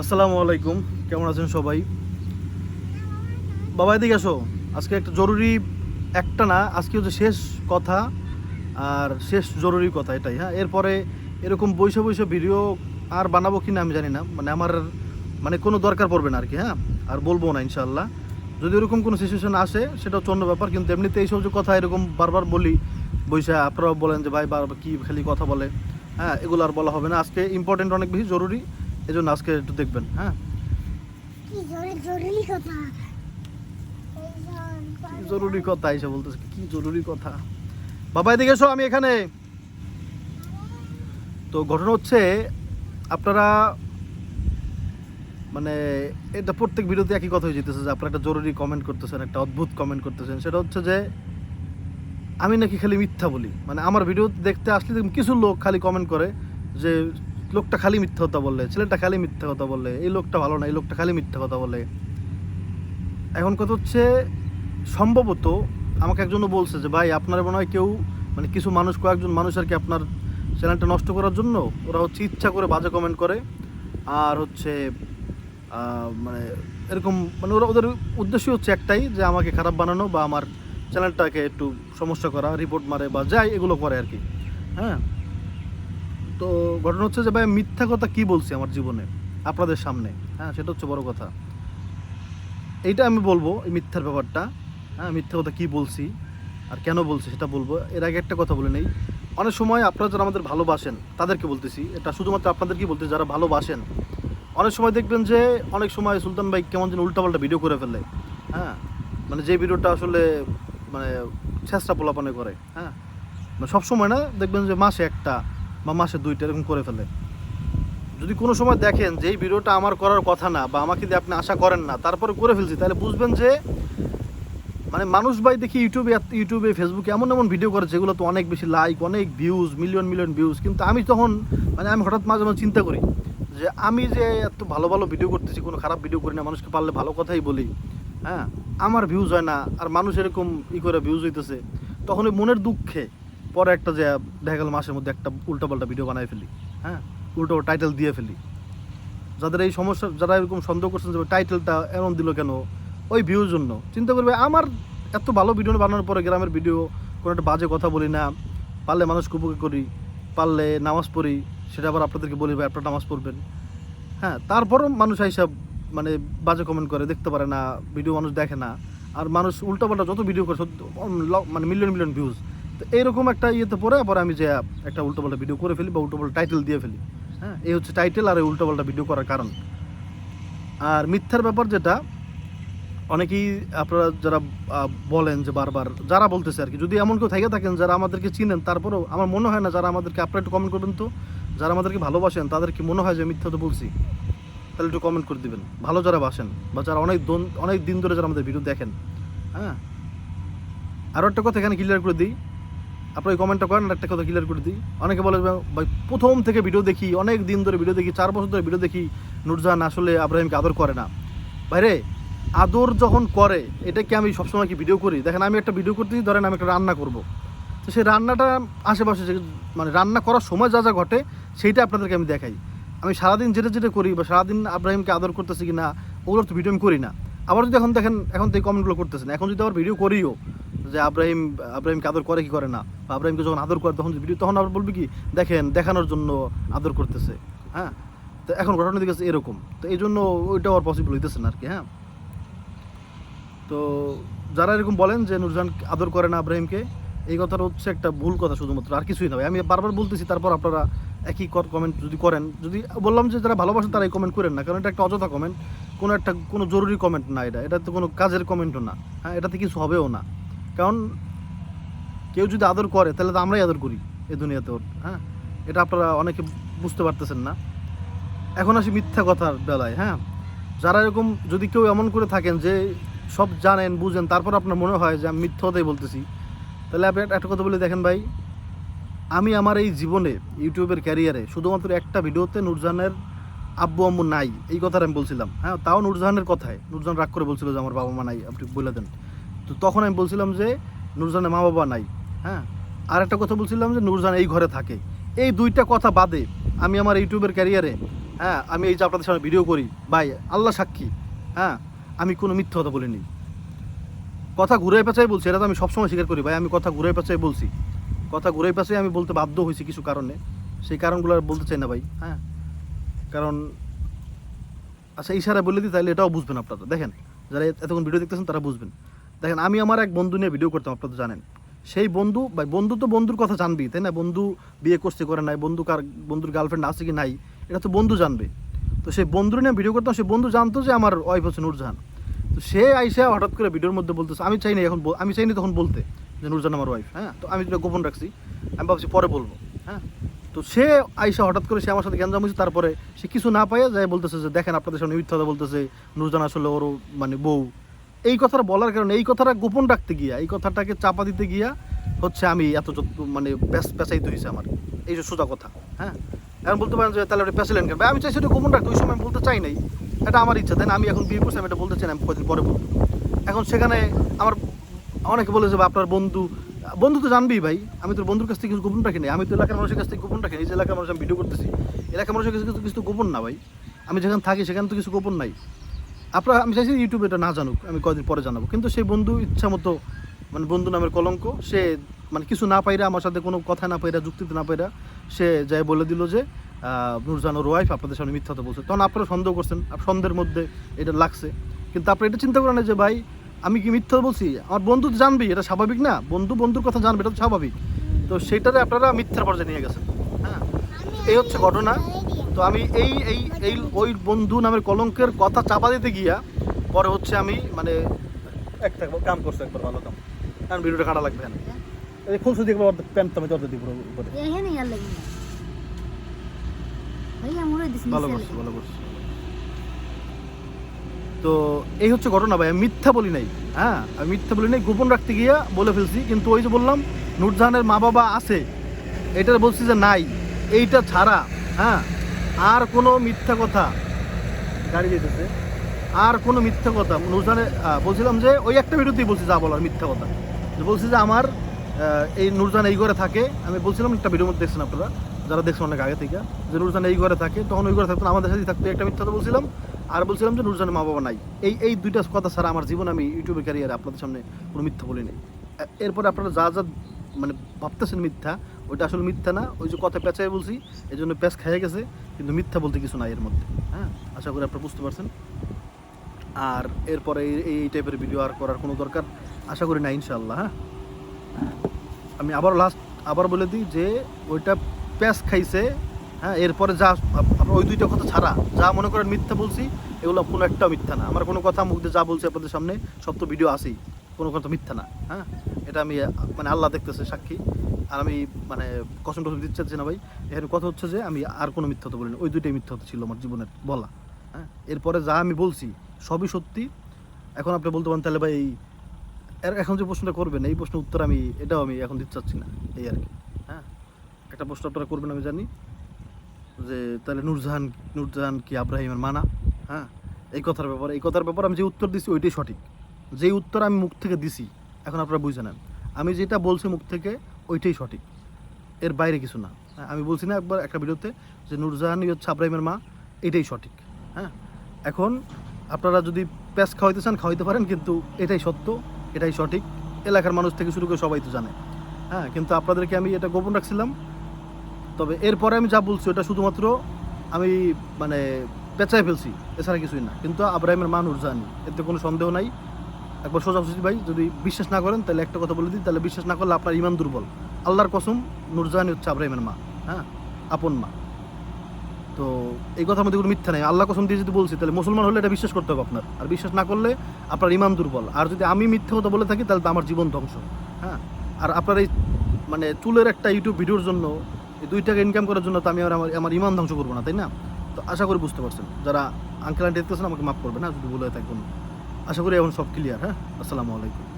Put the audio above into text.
আসসালামু আলাইকুম। কেমন আছেন সবাই? বাবা, এদিকে আসো। আজকে একটা জরুরি একটা না, আজকে হচ্ছে শেষ কথা আর শেষ জরুরি কথা এটাই হ্যাঁ? এরপরে এরকম বৈশা বৈশা ভিডিও আর বানাবো কি না আমি জানি না। মানে আমার মানে কোনো দরকার পড়বে না আর কি হ্যাঁ? আর বলব না ইনশাল্লাহ যদি এরকম কোনো সিচুয়েশন আসে সেটা হচ্ছে অন্য ব্যাপার, কিন্তু এমনিতে এইসব যে কথা এরকম বারবার বলি, বৈশা, আপনারাও বলেন যে, ভাই, বারবার কী খালি কথা বলে? হ্যাঁ এগুলো আর বলা হবে না। আজকে ইম্পর্টেন্ট অনেক বেশি জরুরি। এই জন্য আজকে একটু দেখবেন হ্যাঁ? কি জরুরি জরুরি কথা? কি জরুরি কথা এসে বলতেছে কি জরুরি কথা? বাবা এদিকে এসো আমি এখানে। তো ঘটনা হচ্ছে আপনারা মানে এটা প্রত্যেক ভিডিওতে একই কথা হয়ে যেতেছে যে আপনারা একটা জরুরি কমেন্ট করতেছেন একটা অদ্ভুত কমেন্ট করতেছেন। সেটা হচ্ছে যে আমি নাকি খালি মিথ্যা বলি। মানে আমার ভিডিও দেখতে আসলে কিছু লোক খালি কমেন্ট করে যে লোকটা খালি মিথ্যা কথা বললে ছেলেটা খালি মিথ্যা কথা বললে এই লোকটা ভালো না, এই লোকটা খালি মিথ্যা কথা বলে। এখন কথা হচ্ছে, সম্ভবত আমাকে একজনও বলছে যে, ভাই, আপনার মনে হয় কেউ মানে কিছু মানুষ, কয়েকজন মানুষ আর কি আপনার চ্যানেলটা নষ্ট করার জন্য, ওরা হচ্ছে ইচ্ছা করে বাজে কমেন্ট করে, আর হচ্ছে মানে এরকম মানে ওরা, ওদের উদ্দেশ্য হচ্ছে একটাই, যে আমাকে খারাপ বানানো বা আমার চ্যানেলটাকে একটু সমস্যা করা রিপোর্ট মারে বা যাই, এগুলো করে আর কি। হ্যাঁ? তো ঘটনা হচ্ছে যে ভাই, মিথ্যা কথা কি বলছি আমার জীবনে? আপনাদের সামনে। হ্যাঁ সেটা হচ্ছে বড় কথা। এইটা আমি বলব, এই মিথ্যার ব্যাপারটা। হ্যাঁ মিথ্যা কথা কী বলছি আর কেন বলছি সেটা বলব। এর আগে একটা কথা বলে নেই। অনেক সময় আপনারা যারা আমাদের ভালোবাসেন, তাদেরকে বলতেছি, এটা শুধুমাত্র আপনাদেরকেই বলতে যারা ভালোবাসেন। অনেক সময় দেখবেন যে, অনেক সময় সুলতান ভাই কেমন যেন উল্টাপাল্টা ভিডিও করে ফেলে। হ্যাঁ মানে যে ভিডিওটা আসলে মানে চেষ্টা পোলাপানে করে। হ্যাঁ মানে সবসময় না, দেখবেন যে মাসে একটা বা মাসে দুইটা এরকম করে ফেলে। যদি কোনো সময় দেখেন যে এই ভিডিওটা আমার করার কথা না বা আমাকে দিয়ে আপনি আশা করেন না, তারপরে করে ফেলছি, তাহলে বুঝবেন যে মানে মানুষ ভাই দেখি ইউটিউবে ইউটিউবে, ফেসবুকে এমন এমন ভিডিও করে যেগুলো তো অনেক বেশি লাইক অনেক ভিউজ মিলিয়ন মিলিয়ন ভিউজ কিন্তু আমি তখন মানে আমি হঠাৎ মাঝে মাঝে চিন্তা করি যে আমি যে এত ভালো ভালো ভিডিও করতেছি, কোনো খারাপ ভিডিও করি না, মানুষকে পারলে ভালো কথাই বলি। হ্যাঁ? আমার ভিউজ হয় না, আর মানুষ এরকম ই করে ভিউজ হইতেছে। তখন ওই মনের দুঃখে পরে একটা যে দেখা গেল মাসের মধ্যে একটা উল্টাপাল্টা ভিডিও বানাই ফেলি হ্যাঁ? উল্টো টাইটেল দিয়ে ফেলি। যাদের এই সমস্যা, যারা এরকম সন্দেহ করছেন যে টাইটেলটা এমন দিল কেন, ওই ভিউর জন্য। চিন্তা করবে, আমার এত ভালো ভিডিও বানানোর পরে গ্রামের ভিডিও কোনো একটা বাজে কথা বলি না। পারলে মানুষকে উপকার করি, পারলে নামাজ পড়ি, সেটা আবার আপনাদেরকে বলি ভাই, আপনারা নামাজ পড়বেন। হ্যাঁ তারপরও মানুষ হিসাব মানে বাজে কমেন্ট করে, দেখতে পারে না ভিডিও মানুষ দেখে না। আর মানুষ উল্টাপাল্টা যত ভিডিও করে মানে মিলিয়ন মিলিয়ন ভিউজ এইরকম একটা ইয়েতে পরে পরে আমি যে একটা উল্টোপাল্টা ভিডিও করে ফেলি বা উল্টোপাল্টা টাইটেল দিয়ে ফেলি। হ্যাঁ এই হচ্ছে টাইটেল আর এই উল্টোপাল্টা ভিডিও করার কারণ। আর মিথ্যার ব্যাপার যেটা, অনেকেই আপনারা যারা বলেন যে বারবার, যারা বলতেছে আর কি, যদি এমন কেউ থেকে থাকেন যারা আমাদেরকে চিনেন, তারপরেও আমার মনে হয় না যারা আমাদেরকে আপনারা একটু কমেন্ট করবেন তো, যারা আমাদেরকে ভালোবাসেন তাদের কি মনে হয় যে মিথ্যা তো বলছি। তাহলে একটু কমেন্ট করে দিবেন। ভালো যারা বাসেন, বা যারা অনেক অনেক দিন ধরে যারা আমাদের ভিডিও দেখেন হ্যাঁ। আরও একটা কথা এখানে ক্লিয়ার করে দিই আপনার কমেন্টটা করেন একটা কথা ক্লিয়ার করে দিই। অনেকে বলে, ভাই প্রথম থেকে ভিডিও দেখি, অনেক দিন ধরে ভিডিও দেখি, চার বছর ধরে ভিডিও দেখি, নুরজাহান আসলে আব্রাহিমকে আদর করে না। বাইরে আদর যখন করে এটা কি আমি সবসময় কি ভিডিও করি? দেখেন, আমি একটা ভিডিও করতেছি, ধরেন আমি একটা রান্না করব। তো সেই রান্নাটা আশেপাশে মানে রান্না করার সময় যা যা ঘটে, সেইটা আপনাদেরকে আমি দেখাই। আমি সারাদিন যেটা যেটা করি বা সারাদিন আব্রাহিমকে আদর করতেছি কি না ওগুলোর তো ভিডিও আমি করি না। আবার যদি এখন দেখেন, এখন তো এই কমেন্টগুলো করতেছেন এখন যদি আবার ভিডিও করিও যে আব্রাহিম আব্রাহিমকে আদর করে কি করে না? আব্রাহিমকে যখন আদর করে, তখন ভিডিও তখন আবার বলবি কি, দেখেন, দেখানোর জন্য আদর করতেছে। হ্যাঁ? তো এখন ঘটনা দিকে এরকম। তো এই জন্য ওইটা আর পসিবল হইতেছে না আর কি হ্যাঁ? তো যারা এরকম বলেন যে নুরজান আদর করে না আব্রাহিমকে, এই কথাটা হচ্ছে একটা ভুল কথা শুধুমাত্র, আর কিছুই না। আমি বারবার বলতেছি, তারপর আপনারা একই কমেন্ট যদি করেন, যদি বললাম যে যারা ভালোবাসেন তারা এই কমেন্ট করেন না, কারণ এটা একটা অযথা কমেন্ট কোনো একটা, কোনো জরুরি কমেন্ট না এটা। এটা তো কোনো কাজের কমেন্টও না হ্যাঁ? এটাতে কিছু হবেও না। কারণ কেউ যদি আদর করে, তাহলে তো আমরাই আদর করি এ দুনিয়াতে ওর হ্যাঁ? এটা আপনারা অনেকে বুঝতে পারতেছেন না। এখন আসি মিথ্যা কথার বেলায় হ্যাঁ? যারা এরকম যদি কেউ এমন করে থাকেন যে সব জানেন, বুঝেন, তারপর আপনার মনে হয় যে আমি মিথ্যা কথাই বলতেছি, তাহলে আপনি একটা কথা বলে দেখেন ভাই, আমি আমার এই জীবনে ইউটিউবের ক্যারিয়ারে শুধুমাত্র একটা ভিডিওতে নুরজানের আব্বু আম্মু নাই, এই কথাটা আমি বলছিলাম হ্যাঁ? তাও নুরজাহানের কথায়, নুরজাহান রাগ করে বলছিল যে আমার বাবা মা নাই, আপনি বলে দেন। তো তখন আমি বলছিলাম যে নুরজানের মা বাবা নাই হ্যাঁ? আর একটা কথা বলছিলাম যে নুরজান এই ঘরে থাকে। এই দুইটা কথা বাদে আমি আমার ইউটিউবের ক্যারিয়ারে হ্যাঁ আমি এই যে আপনাদের সামনে ভিডিও করি, ভাই, আল্লাহ সাক্ষী হ্যাঁ আমি কোনো মিথ্যা কথা বলিনি। কথা ঘুরে পেঁচাই বলছি, এটা তো আমি সবসময় স্বীকার করি, ভাই, আমি কথা ঘুরে পেঁচাই বলছি। কথা ঘুরে পেঁচাই আমি বলতে বাধ্য হয়েছি কিছু কারণে, সেই কারণগুলো আর বলতে চাই না, ভাই হ্যাঁ? কারণ আচ্ছা ইশারা বলে দিই, তাহলে এটাও বুঝবেন আপনারা, দেখেন, যারা এতক্ষণ ভিডিও দেখতেছেন, তারা বুঝবেন। দেখেন, আমি আমার এক বন্ধু নিয়ে ভিডিও করতাম, আপনারা তো জানেন। সেই বন্ধু বা বন্ধু তো বন্ধুর কথা জানবি তাই না? বন্ধু বিয়ে করছে, করে নাই, বন্ধু কার, বন্ধুর গার্লফ্রেন্ড আছে কি নাই, এটা তো বন্ধু জানবে। তো সেই বন্ধুর নিয়ে ভিডিও করতাম, সেই বন্ধু জানতো যে আমার ওয়াইফ হচ্ছে নূরজাহান। তো সে আইসা হঠাৎ করে ভিডিওর মধ্যে বলতেছে, আমি চাইনি এখন বল- আমি চাইনি তখন বলতে যে নূরজাহান আমার ওয়াইফ হ্যাঁ? তো আমি যেটা গোপন রাখছি, আমি ভাবছি পরে বলব হ্যাঁ? তো সে আইসা হঠাৎ করে সে আমার সাথে গ্যাঞ্জাম হয়েছে, তারপরে সে কিছু না পাইয়া যায় বলতেছে যে, দেখেন, আপনাদের সামনে মিথ্যা বলতেছে নূরজান আসলে ওর মানে বউ এই কথাটা বলার কারণে, এই কথাটা গোপন রাখতে গিয়া, এই কথাটাকে চাপা দিতে গিয়া হচ্ছে আমি এত মানে প্যাসাইতে হয়েছে আমার। এই যে সোজা কথা হ্যাঁ? এখন বলতে পারেন যে, তাহলে ওটা প্যাসিলেন কেন? আমি চাই সেটা গোপন রাখতে, ওই সময় বলতে চাই নাই। এটা আমার ইচ্ছা তাই না আমি এখন বিয়ে করছি, আমি এটা বলতে চাই না, আমি কদিন পরে বলব। এখন সেখানে আমার অনেকে বলে যে আপনার বন্ধু বন্ধু তো জানবি ভাই, আমি তোর বন্ধুর কাছ থেকে কিছু গোপন রাখিনি আমি তো এলাকার মানুষের কাছ থেকে গোপন রাখিনি এই যে এলাকার মানুষ আমি ভিডিও করতেছি। এলাকার মানুষের কিছু কিছু গোপন না ভাই। আমি যেখানে থাকি, সেখানে তো কিছু গোপন নাই। আপনার আমি চাইছি ইউটিউবে এটা না জানুক আমি কদিন পরে জানাব। কিন্তু সেই বন্ধু ইচ্ছা মতো মানে বন্ধু নামের কলঙ্ক সে মানে কিছু না পাইরা আমার সাথে কোনো কথা না পাইরা যুক্তিতে না পাইরা সে যাই বলে দিল যে আহ, নূরজাহান ওর ওয়াইফ আপনাদের সামনে মিথ্যা কথা বলছে। তখন আপনারা সন্দেহ করছেন সন্দেহের মধ্যে এটা লাগছে। কিন্তু আপনি এটা চিন্তা করেন যে ভাই আমি কি মিথ্যা বলছি? আমার বন্ধু তো জানবি এটা স্বাভাবিক না? বন্ধু বন্ধুর কথা জানবে এটা তো স্বাভাবিক। তো সেটারে আপনারা মিথ্যার পর্যায়ে নিয়ে গেছেন। হ্যাঁ? এই হচ্ছে ঘটনা। তো আমি এই এই এই ওই বন্ধু নামের কলঙ্কের কথা চাপা দিতে গিয়া পরে হচ্ছে আমি মানে একটা কাম করছে একবার ভালো কাম। কারণ ভিডিওটা কাটা লাগবে না এই খুলছে একবার প্যান্ট আমি তোর দিব উপরে। ভালো করছে ভালো করছে। তো এই হচ্ছে ঘটনা ভাই আমি মিথ্যা বলি নাই। হ্যাঁ আমি মিথ্যা বলি নাই গোপন রাখতে গিয়া বলে ফেলছি। কিন্তু ওই যে বললাম নূরজাহানের মা বাবা আছে। এটা বলছি যে নাই এইটা ছাড়া। হ্যাঁ আর কোনো মিথ্যা কথা। গাড়ি যেতেছে। আর কোনো মিথ্যা কথা। নূরজাহানের আহ, বলছিলাম যে ওই একটা ভিডিওতেই বলছি যা বলার মিথ্যা কথা। বলছি যে আমার এই নুরজান এই ঘরে থাকে। আমি বলছিলাম একটা ভিডিওর মধ্যে দেখছেন আপনারা? যারা দেখছেন অনেক আগে থেকে। যে নুরজান এই ঘরে থাকে তখন ওই ঘরে থাকতো আমাদের সাথে থাকতো। একটা মিথ্যা বলছিলাম। আর বলছিলাম যে নূরজাহানের মা বাবা নাই। এই এই দুইটা কথা ছাড়া আমার জীবন আমি ইউটিউবে ক্যারিয়ারে আপনাদের সামনে কোনো মিথ্যা বলিনি। এরপরে আপনারা যা যা মানে ভাবতেছেন মিথ্যা ওইটা আসলে মিথ্যা না। ওই যে কথা পেঁচাই বলছি এই জন্য প্যাঁচ খেয়ে গেছে, কিন্তু মিথ্যা বলতে কিছু নাই এর মধ্যে হ্যাঁ? আশা করি আপনারা বুঝতে পারছেন। আর এরপরে এই- এই টাইপের ভিডিও আর করার কোনো দরকার? আশা করি না ইনশাল্লাহ হ্যাঁ? আমি আবার লাস্ট আবার বলে দিই যে, ওইটা প্যাঁচ খাইছে হ্যাঁ? এরপরে যা আপনার ওই দুইটা কথা ছাড়া, যা মনে করেন মিথ্যা বলছি, এগুলো কোনো একটা মিথ্যা না। আমার কোনো কথা মুখ দিয়ে যা বলছি আপনাদের সামনে, সব তো ভিডিও আছেই, কোনো কথা মিথ্যা না হ্যাঁ? এটা আমি মানে আল্লাহ দেখতেছে সাক্ষী। আর আমি মানে কসম টসম দিতে চাচ্ছি না ভাই। এখানে কথা হচ্ছে যে, আমি আর কোনো মিথ্যা কথা বলিনি। ওই দুইটাই মিথ্যা ছিল আমার জীবনের, বলা। হ্যাঁ? এরপরে যা আমি বলছি, সবই সত্যি। এখন আপনি বলতে পারেন, তাহলে ভাই এখন যে প্রশ্নটা করবেন, এই প্রশ্নের উত্তর আমি, এটাও আমি এখন দিতে চাচ্ছি না, এই আর কি। হ্যাঁ? একটা প্রশ্ন আপনারা করবেন, আমি জানি। যে, তাহলে নূরজাহান নূরজাহান কি আব্রাহিমের মানা? হ্যাঁ? এই কথার ব্যাপারে, এই কথার ব্যাপারে আমি যে উত্তর দিছি, ওইটাই সঠিক। যেই উত্তর আমি মুখ থেকে দিছি, এখন আপনারা বুঝে নেন। আমি যেটা বলছি মুখ থেকে ওইটাই সঠিক। এর বাইরে কিছু না। হ্যাঁ, আমি বলছি না একবার একটা ভিডিওতে যে নূরজাহানই হচ্ছে আব্রাহিমের মা এটাই সঠিক। হ্যাঁ এখন আপনারা যদি প্যাঁচ খাওয়াইতে চান খাওয়াইতে পারেন কিন্তু এটাই সত্য এটাই সঠিক। এলাকার মানুষ থেকে শুরু করে সবাই তো জানে। হ্যাঁ কিন্তু আপনাদেরকে আমি এটা গোপন রাখছিলাম। তবে এরপরে আমি যা বলছি ওটা শুধুমাত্র আমি মানে পেঁচাই ফেলছি এছাড়া কিছুই না। কিন্তু আব্রাহিমের মা নুরজাহানি এতে কোনো সন্দেহ নাই। একবার সোজা সুজি ভাই, যদি বিশ্বাস না করেন, তাহলে একটা কথা বলে দিই তাহলে বিশ্বাস না করলে আপনার ইমান দুর্বল। আল্লাহর কসম নুরজাহানি হচ্ছে আব্রাহিমের মা হ্যাঁ? আপন মা। তো এই কথার মধ্যে কোনো মিথ্যা নেই। আল্লাহ কসম দিয়ে যদি বলছি, তাহলে মুসলমান হলে এটা বিশ্বাস করতে হবে আপনার। আর বিশ্বাস না করলে আপনার ইমান দুর্বল। আর যদি আমি মিথ্যা কথা বলে থাকি, তাহলে তো আমার জীবন ধ্বংস হ্যাঁ? আর আপনার এই মানে চুলের একটা ইউটিউব ভিডিওর জন্য, এই দুই টাকা ইনকাম করার জন্য তো আমি আর আমার আমার ইমান ধ্বংস করব না, তাই না? তো আশা করি বুঝতে পারছেন। যারা আঙ্কেল আন্টি দেখতেছেন, আমাকে মাফ করবে না যদি ভুল হয়ে থাকবেন আশা করি এখন সব ক্লিয়ার হ্যাঁ? আসসালামু আলাইকুম।